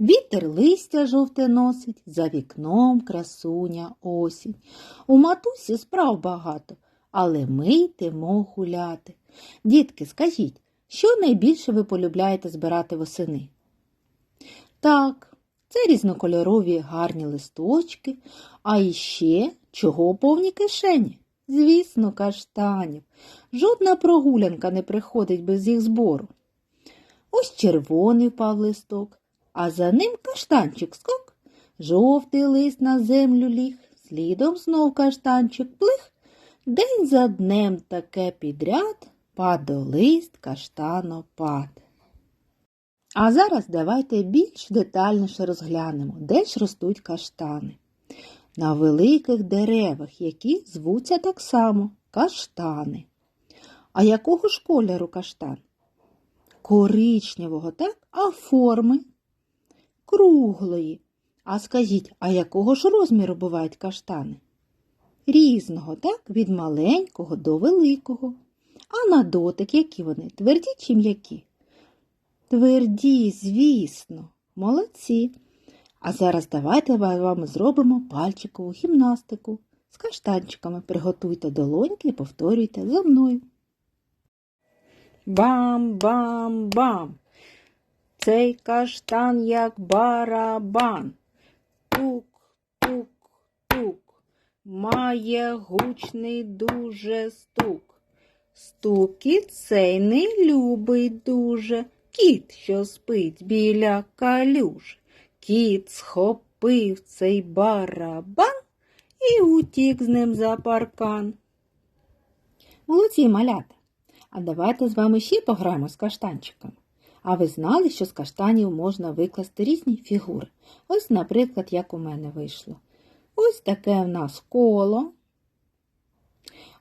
Вітер листя жовте носить, за вікном красуня осінь. У матусі справ багато, але ми йдемо гуляти. Дітки, скажіть, що найбільше ви полюбляєте збирати восени? Так, це різнокольорові гарні листочки, а іще чого повні кишені? Звісно, каштанів. Жодна прогулянка не приходить без їх збору. Ось червоний впав листок, а за ним каштанчик скок. Жовтий лист на землю ліг, слідом знов каштанчик плих. День за днем таке підряд падолист каштанопад. А зараз давайте більш детальніше розглянемо, де ж ростуть каштани. На великих деревах, які звуться так само каштани. А якого ж кольору каштан? Коричневого, так? А форми? Круглої. А скажіть, а якого ж розміру бувають каштани? Різного, так? Від маленького до великого. А на дотик які вони? Тверді чи м'які? Тверді, звісно, молодці. А зараз давайте вам зробимо пальчикову гімнастику. З каштанчиками приготуйте долоньки і повторюйте за мною. Бам-бам-бам. Цей каштан як барабан. Тук-тук-тук. Має гучний дуже стук. Стукіт цей не любить дуже. Кіт, що спить біля калюж. Кіт схопив цей барабан і утік з ним за паркан. Молодці малята. А давайте з вами ще пограємо з каштанчиками. А ви знали, що з каштанів можна викласти різні фігури? Ось, наприклад, як у мене вийшло. Ось таке у нас коло.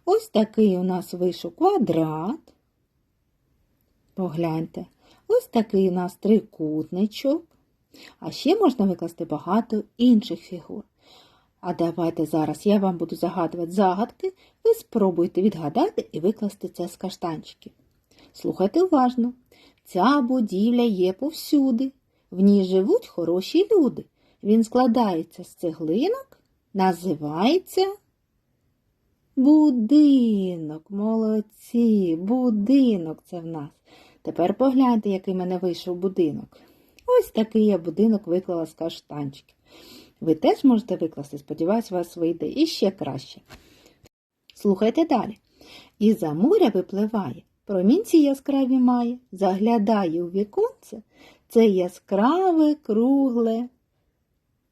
Ось такий у нас вийшов квадрат. Погляньте. Ось такий у нас трикутничок. А ще можна викласти багато інших фігур. А давайте зараз я вам буду загадувати загадки, ви спробуйте відгадати і викласти це з каштанчиків. Слухайте уважно. Ця будівля є повсюди. В ній живуть хороші люди. Він складається з цеглинок, називається будинок. Молодці, будинок це в нас. Тепер погляньте, який мене вийшов будинок. Ось такий я будинок виклала з каштанчиків. Ви теж можете викласти, сподіваюсь, у вас вийде іще краще. Слухайте далі. І за моря випливає, промінці яскраві має, заглядає у віконце, це яскраве, кругле.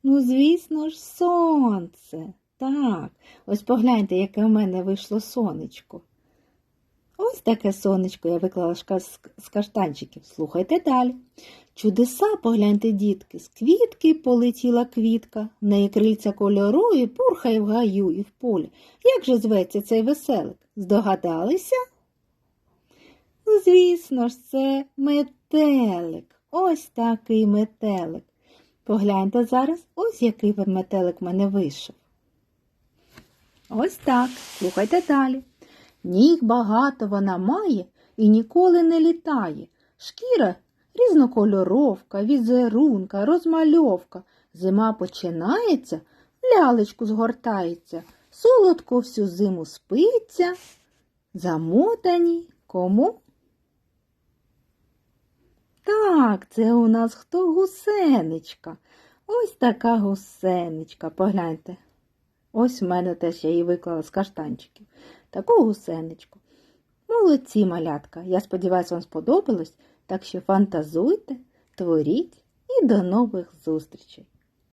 Ну, звісно ж, сонце. Так, ось погляньте, яке в мене вийшло сонечко. Ось таке сонечко я виклала з каштанчиків. Слухайте далі. Чудеса, погляньте, дітки, з квітки полетіла квітка, в неї крильця кольорові, пурхає в гаю і в полі. Як же зветься цей веселик? Здогадалися? Звісно ж, це метелик. Ось такий метелик. Погляньте зараз, ось який метелик в мене вийшов. Ось так. Слухайте далі. Ніг багато вона має і ніколи не літає. Шкіра різнокольоровка, візерунка, розмальовка. Зима починається, лялечку згортається, солодко всю зиму спиться, замотані кому? Так, це у нас хто гусеничка. Ось така гусеничка, погляньте. Ось в мене теж я її виклала з каштанчиків. Таку гусеничку. Молодці, малятка. Я сподіваюся, вам сподобалось. Так що фантазуйте, творіть і до нових зустрічей!